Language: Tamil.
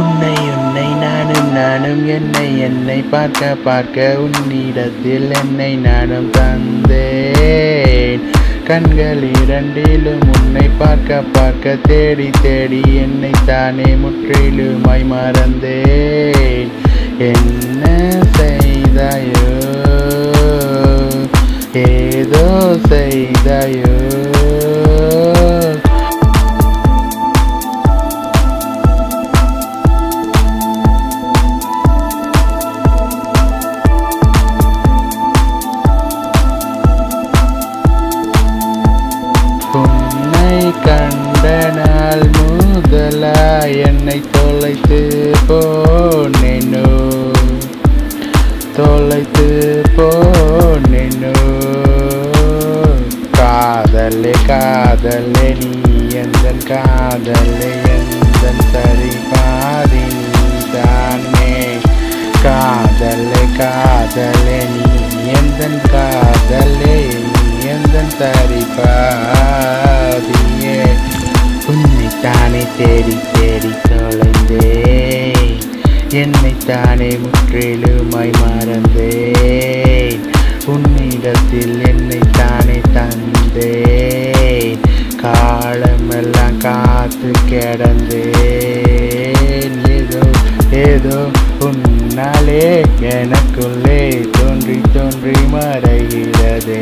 உன்னை உன்னை நானும் நானும் என்னை என்னை பார்க்க பார்க்க உன்னிடத்தில் என்னை நானும் தந்தே கண்கள் இரண்டிலும் உன்னை பார்க்க பார்க்க தேடி தேடி என்னை தானே முற்றிலுமாய் மறந்தேன். என்ன செய்தாயோ? ஏதோ செய்தாயோ? காதலே நீ எந்த காதலே எந்த சரிபாதி தானே? காதலே காதலே நீ எந்த காதலே எந்த சரிபாதியே? உன்னைத்தானே தேடி தேடி தொலைந்தே என்னைத்தானே முற்றிலுமாய் மறந்தே ஏதோ உன்னாலே எனக்குள்ளே தோன்றி தோன்றி மறைகிறதே.